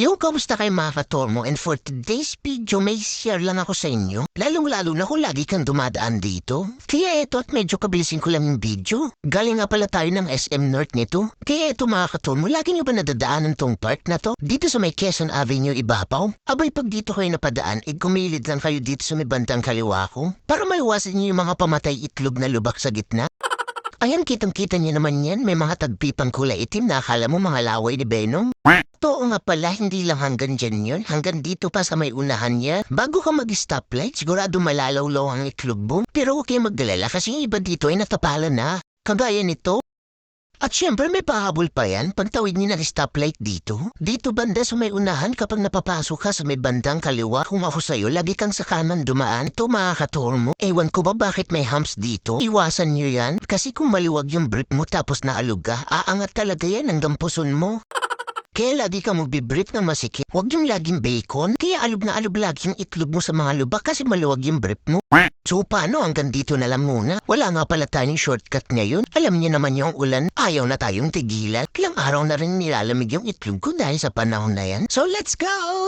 Yung kamusta kay mga katormo and for today's video may share lang ako sa inyo. Lalong-lalo na kung lagi kang dumadaan dito. Kaya eto at medyo kabilisin ko lang yung video. Galing nga pala tayo ng SM North nito. Kaya eto mga katormo, lagi nyo ba nadadaanan tong part na to? Dito sa may Quezon Avenue Ibabaw? Abay pag dito kayo napadaan, eh kumilid lang kayo dito sa may bandang kaliwa ko. Para maiwasan nyo yung mga pamatay itlog na lubak sa gitna. Ayan, kitang-kita niyo naman yan. May mga tagpipang kulay itim na akala mo mga laway ni Venom. Totoo nga pala, hindi lang hanggang dyan yun. Hanggang dito pa sa may unahan niya. Bago ka mag-stoplight, sigurado malalaw-law ang itlog mo. Pero kayong magdalala kasi yung iba dito ay natapalan na. Kagaya nito. At syempre may pahabol pa yan pagtawid niyo ng stoplight dito. Dito banda sa may unahan kapag napapasok ka sa may bandang kaliwa kung ako sa'yo lagi kang sa kanan dumaan. Ito mga katormo. Ewan ko ba bakit may humps dito? Iwasan niyo yan kasi kung maliwag yung brief mo tapos naalog ka, aangat talaga yan ang dampuson mo. Kaya lagi ka magbibrief ng masikip. Huwag yung laging bacon. Kaya alog na alog lagi yung itlog mo sa mga lubak kasi maluwag yung brief mo. So paano hanggang dito na lang muna? Wala nga pala tayong shortcut ngayon. Alam niyo naman yung ulan, ayaw na tayong tigilan. Ilang araw na rin nilalamig yung itlog ko dahil sa panahon na yan. So let's go!